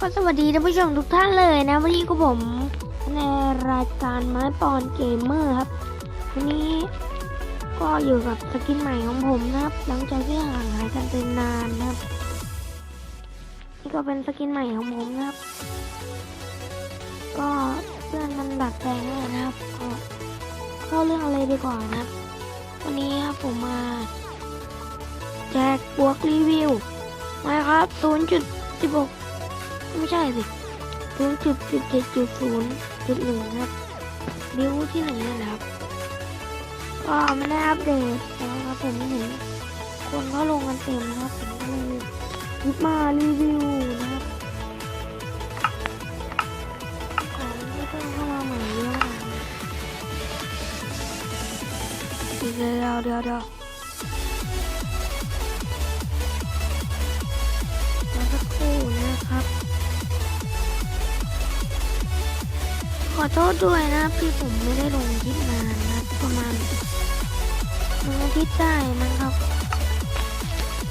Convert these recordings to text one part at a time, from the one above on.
ก็สวัสดีท่านผู้ชมทุกท่านเลยนะ วันนี้ก็ผมในรายการไม้ปอนเกมเมอร์ครับ วันนี้ก็อยู่กับสกินใหม่ของผมนะครับ หลังจากที่ห่างหายกันเป็นนานนะครับ นี่ก็เป็นสกินใหม่ของผมนะครับ ก็เพื่อนมันดัดแปลงนะครับก็เข้าเรื่องอะไรดีกว่านะครับ วันนี้ครับผมมา แจกบวกรีวิวมาครับ0.16 ไม่ใช่สิ0.17.0.1ครับบิวที่หนึ่งนั่นะครับ ก็ไม่ได้อัปเดตนะครับผมเห็นคนก็ลงกันเต็มนะครับผมก็เลยยิบมารีวิวนะครับของที่เพิ่งเข้ามาใหม่เยอะมากเดี๋ยวเดี๋ยวเดี๋ยว อโทษด้วยนะพี่ผมไม่ได้ลงคลิปนานนะประมาณหนึ่งอาทิตย์ได้มันครับ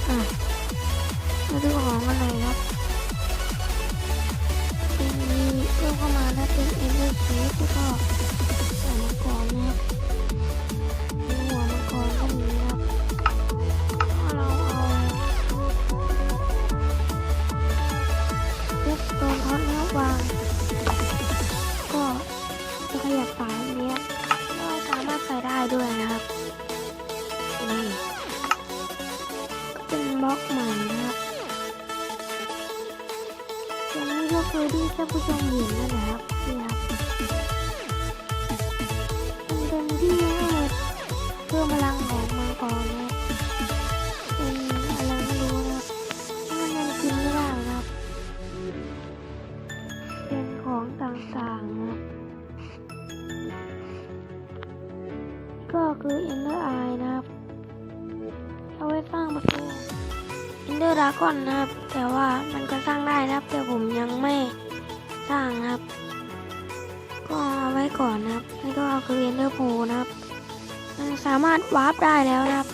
อะมาดูของกันหน่อยครับเป็นมีเพิ่มเข้ามาแล้วเป็นเอเวอร์เชฟก็ ส่วนนี้ก็คือที่ท่านผู้ชมเห็นนั่นแหละครับนี่ครับมันเป็นที่ให้เพิ่มพลังของมังกรนะเป็นอะไรไม่รู้นะครับมันยังกินไม่ได้นะครับเป็นของต่างๆนะครับก็คือ Ender Eye นะครับ เอาไว้สร้างประ ตู Ender Dragon นะครับ แต่ว่ามันก็สร้างได้นะครับ แต่ผมยังไม่สร้างนะครับ ก็เอาไว้ก่อนนะครับนี่ก็เอาคือ Ender p o นะครับ มันสามารถวาร์ปได้แล้วนะครับ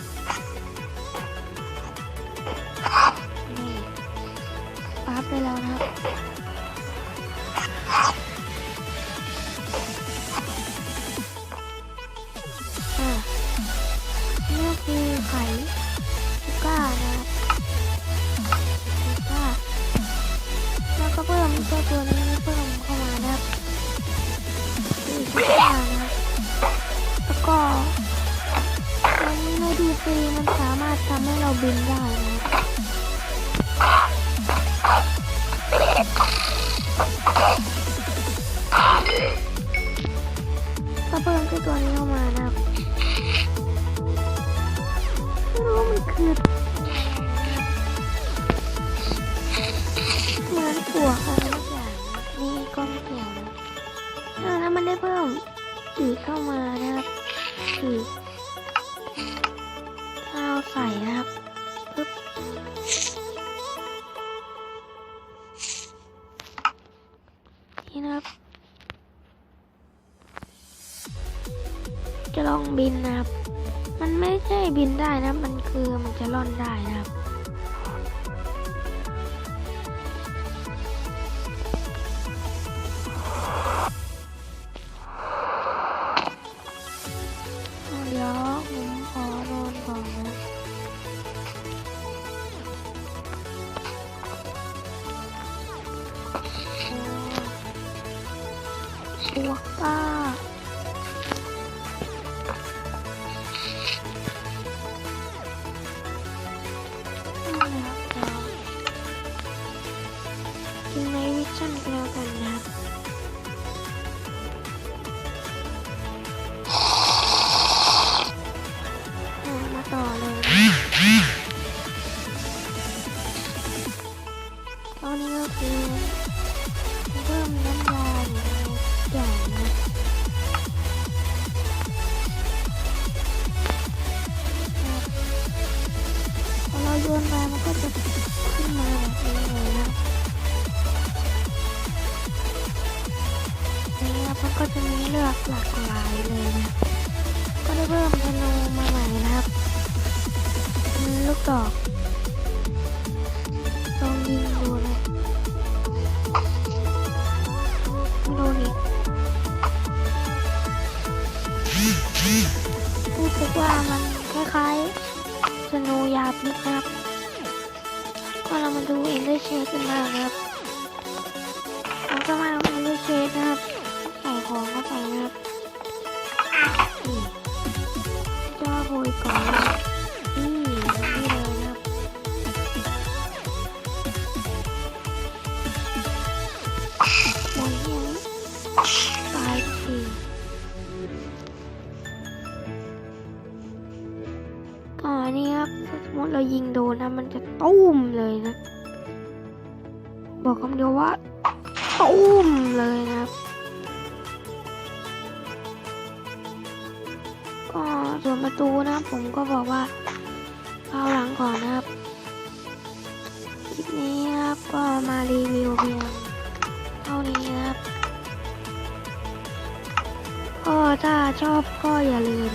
นี่วาร์ปได้แล้วนะครับ เพิ่มเจ้าตัวนี้เพิ่มเข้ามานะครับคือชูก้านะครับแล้วก็มันในดีซีมันสามารถทำให้เราบินได้นะครับก็เพิ่มเจ้าตัวนี้เข้ามานะครับ เพิ่มอีกเข้ามานะครับอีกถ้าเราใส่นะครับปึ๊บนี่นะครับ จะลองบินนะครับ มันไม่ใช่บินได้นะ มันคือมันจะล่อนได้นะครับ โอ้บวกป้านั่น ก็จะมีเลือกหลากหลายเลยนะ ก็ได้เพิ่มธนูมาใหม่นะครับ ลูกดอกลองยิงดูเลยโดนอีกพูดถึงว่ามันคล้ายๆธนูยาพิษนะครับ ก็เรามาดูเอ็นเดอร์เชดกันบ้างครับ เรายิงโดนนะ มันจะตุ้มเลยนะ บอกคำเดียวว่าตุ้มเลยนะครับก็ส่วนประตูนะผมก็บอกว่าเข้าหลังก่อนนะครับคลิปนี้นะครับก็มารีวิวเพียงเท่านี้นะครับก็ถ้าชอบก็อย่าลืม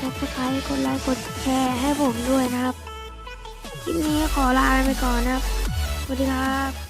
ซับสไครต์กดไลค์กดแชร์ให้ผมด้วยนะครับ คลิปนี้ขอลาไปก่อนนะครับ สวัสดีครับ